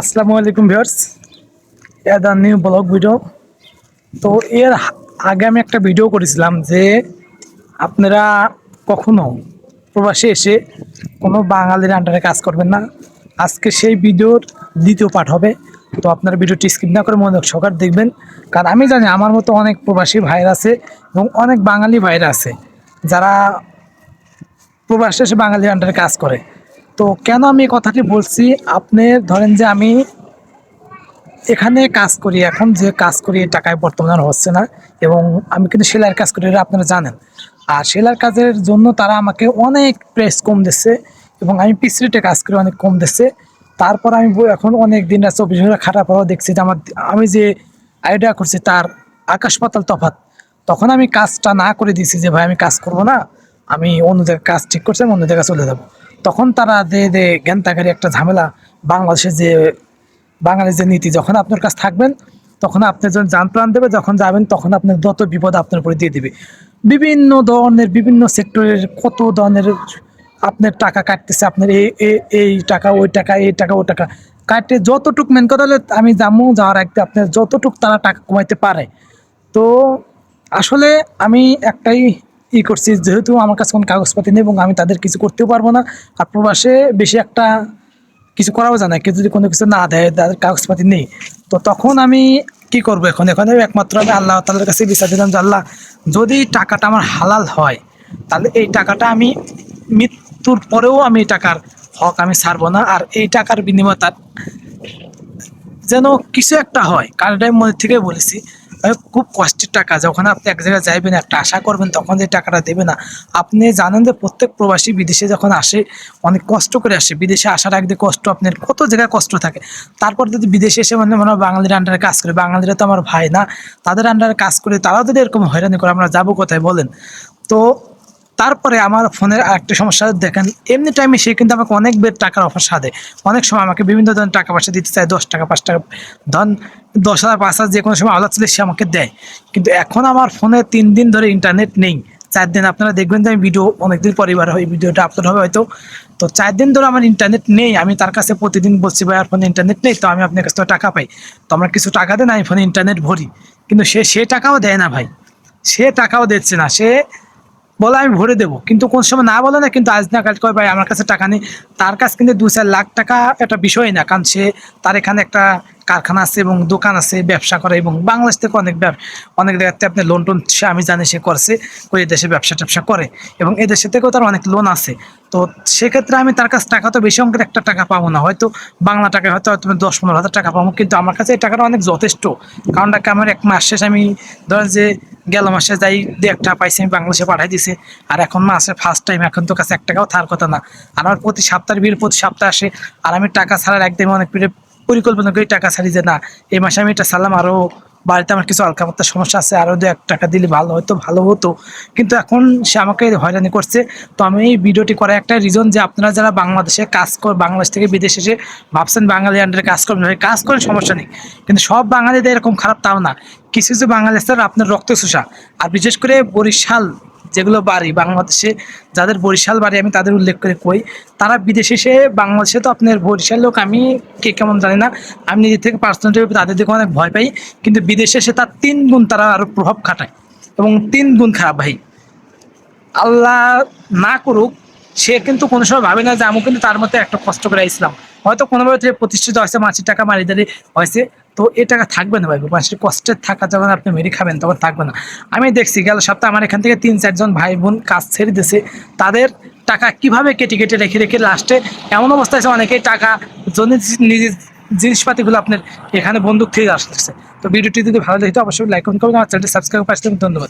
আসসালামু আলাইকুম ভিউয়ার্স। এটা নিউ ব্লগ ভিডিও। তো এর আগে আমি একটা ভিডিও করেছিলাম যে আপনারা কখনো প্রবাসে এসে কোনো বাঙালির আন্ডারে কাজ করবেন না। আজকে সেই ভিডিওর দ্বিতীয় পাঠ হবে। তো আপনারা ভিডিওটি স্কিপ না করে মনোযোগ সহকার দেখবেন। কারণ আমি জানি আমার মতো অনেক প্রবাসী ভাইরা আছে এবং অনেক বাঙালি ভাইরা আছে যারা প্রবাসে এসে বাঙালির আন্ডারে কাজ করে। তো কেন আমি কথাটি বলছি? আপনি ধরেন যে আমি এখানে কাজ করি, এখন যে কাজ করি টাকায় বর্তমান হচ্ছে না এবং আমি কিন্তু সেলাইয়ের কাজ করি, এটা আপনারা জানেন। আর সেলাইয়ের কাজের জন্য তারা আমাকে অনেক প্রেস কম দিচ্ছে এবং আমি পিছড়িতে কাজ করি, অনেক কম দিচ্ছে। তারপর আমি এখন অনেক দিন চব্বিশ ঘণ্টা পরও দেখছি যে আমার আমি যে আইডিয়া করছি তার আকাশ পাতাল তফাৎ। তখন আমি কাজটা না করে দিয়েছি যে, ভাই, আমি কাজ করব না, আমি অন্য জায়গায় কাজ ঠিক করছি, আমি অন্য জায়গায় চলে যাব। তখন তারা যে দে জ্ঞানতাকারী একটা ঝামেলা বাংলাদেশের যে, বাঙালির যে নীতি, যখন আপনার কাছে থাকবেন, তখন আপনি যখন যান প্রাণ দেবে, যখন যাবেন, তখন আপনার যত বিপদ আপনার উপরে দিয়ে দিবে। বিভিন্ন ধরনের, বিভিন্ন সেক্টরের কত ধরনের আপনার টাকা কাটতেছে, আপনার এই এই- এই টাকা, ওই টাকা, এই টাকা ওই টাকা কাটে যতটুক মেন কথা হলে, আমি জামু যাওয়ার আগে আপনার যতটুক তারা টাকা কমাইতে পারে। তো আসলে আমি একটাই ই করছি, যেহেতু আমার কাছে কোনো কাগজপাতি নেই এবং আমি তাদের কিছু করতেও পারব না, আর প্রবাসে বেশি একটা কিছু করাও যায় না। কেউ যদি কোনো কিছু না দেয়, তাদের কাগজপাতি নেই। তো তখন আমি কি করব এখন? এখন একমাত্র আমি আল্লাহ তাদের কাছে বিচার দিলাম যে, আল্লাহ, যদি টাকাটা আমার হালাল হয়, তাহলে এই টাকাটা আমি মৃত্যুর পরেও আমি এই টাকার হক আমি ছাড়বো না। আর এই টাকার বিনিময়ে তার যেন কিছু একটা হয়। কারণ আমি মনে থেকে বলেছি। খুব কষ্টের টাকা যখন আপনি এক জায়গায় যাইবেন, একটা আশা করবেন, তখন যে টাকাটা দেবে না। আপনি জানেন যে প্রত্যেক প্রবাসী বিদেশে যখন আসে, অনেক কষ্ট করে আসে। বিদেশে আসার আগে কষ্ট, আপনার কত জায়গায় কষ্ট থাকে। তারপর যদি বিদেশে এসে মানে মনে হয় বাঙালির আন্ডারে কাজ করে, বাঙালিরা তো আমার ভাই না, তাদের আন্ডারে কাজ করে, তারাও যদি এরকম হয়রানি করে, আমরা যাব কোথায় বলেন? তো তারপরে আমার ফোনের আরেকটা সমস্যা, দেখেন, এমনি টাইমে সে কিন্তু আমাকে অনেক বের টাকার অফার সাধে অনেক সময় আমাকে বিভিন্ন ধরনের টাকা পয়সা দিতে চায়, দশ টাকা, পাঁচ টাকা, ধন, দশ হাজার, পাঁচ হাজার যে কোনো সময় আলাদা ছিল সে আমাকে দেয়। কিন্তু এখন আমার ফোনে তিন দিন ধরে ইন্টারনেট নেই। চার দিন আপনারা দেখবেন যে আমি ভিডিও অনেকদিন পরে এবার হয় ভিডিওটা আপলোড হবে হয়তো। তো চার দিন ধরে আমার ইন্টারনেট নেই। আমি তার কাছে প্রতিদিন বলছি, ভাই, আর ফোনে ইন্টারনেট নেই তো, আমি আপনার কাছ থেকে টাকা পাই। তো আমার কিছু টাকা দেন, আমি ফোনে ইন্টারনেট ভরি। কিন্তু সে সে টাকাও দেয় না, ভাই। সে টাকাও দিচ্ছে না। সে বলে আমি ভরে দেবো। কিন্তু কোন সময় না বলে না, কিন্তু আজ না কাজ করে ভাই, আমার কাছে টাকা নেই। তার কাছে কিন্তু দু চার লাখ টাকা একটা বিষয় না, কারণ সে তার এখানে একটা কারখানা আছে এবং দোকান আছে, ব্যবসা করে এবং বাংলাদেশ থেকে অনেক অনেক জায়গাতে আপনি লোন টোন সে আমি জানি সে করছে, ওই দেশে ব্যবসা ট্যাবসা করে এবং এই দেশে থেকেও তার অনেক লোন আছে। তো সেক্ষেত্রে আমি তার কাছে টাকা তো বেশি অঙ্কের একটা টাকা পাবো না। হয়তো বাংলা টাকায় হয়তো হয়তো দশ, পনেরো হাজার টাকা পাবো, কিন্তু আমার কাছে এই টাকাটা অনেক যথেষ্ট। কারণ টাকা আমার এক মাস শেষ আমি ধরেন যে গেল মাসে যাই দু একটা পাইছি, আমি বাংলাদেশে পাঠাই দিছে। আর এখন মাসে ফার্স্ট টাইম এখন তো কাছে এক টাকাও থার কথা না। আর আমার প্রতি সপ্তাহের বিল প্রতি সপ্তাহে আসে। আর আমি টাকা ছাড়ার একদমই অনেক পিঠে পরিকল্পনা করি, টাকা ছাড়ি যে না, এই মাসে আমি এটা ছাড়লাম আরও বাড়িতে আমার কিছু আলকাপত্তা সমস্যা আছে আরও দু এক টাকা দিলে ভালো হতো ভালো হতো। কিন্তু এখন সে আমাকে হয়রানি করছে। তো আমি এই ভিডিওটি করার একটা রিজন যে আপনারা যারা বাংলাদেশে কাজ কর, বাংলাদেশ থেকে বিদেশে এসে ভাবছেন বাঙালি আন্ডারে কাজ করবেন কাজ করেন, সমস্যা নেই। কিন্তু সব বাঙালিদের এরকম খারাপ তাও না। কিছু কিছু বাঙালি আপনার রক্ত চুষা আর বিশেষ করে বরিশাল যেগুলো বাড়ি বাংলাদেশে, যাদের বরিশাল বাড়ি আমি তাদের উল্লেখ করে কই, তারা বিদেশে এসে বাংলাদেশে তো আপনার বরিশাল লোক, আমি কে কেমন জানি না, আমি নিজের থেকে পার্সোনালি তাদের দিকে অনেক ভয় পাই, কিন্তু বিদেশে এসে তার তিন গুণ তারা আরও প্রভাব খাটায়, এবং তিন গুণ খারাপ ভাই। আল্লাহ না করুক, সে কিন্তু কোনো সময় ভাবে না যে আমি কিন্তু তার মধ্যে একটা কষ্ট করে ইসলাম হয়তো কোনোভাবে প্রতিষ্ঠিত হয়েছে মাছের টাকা মারি দাঁড়িয়ে হয়েছে তো এ টাকা থাকবে না ভাই মানুষের কষ্টে থাকা যখন আপনি মেরে খাবেন, তখন থাকবে না। আমি দেখছি, গেল সপ্তাহে আমার এখান থেকে তিন, চারজন ভাই বোন কাজ ছেড়ে দিয়েছে তাদের টাকা কীভাবে কেটে কেটে, রেখে রেখে লাস্টে এমন অবস্থা আছে, অনেকেই টাকা জন্য নিজের জিনিসপাতিগুলো আপনার এখানে বন্দুক থেকে আসতেছে। তো ভিডিওটি যদি ভালো দেখতে অবশ্যই লাইক করুন আমার চ্যানেলটি সাবস্ক্রাইব করতে ধন্যবাদ।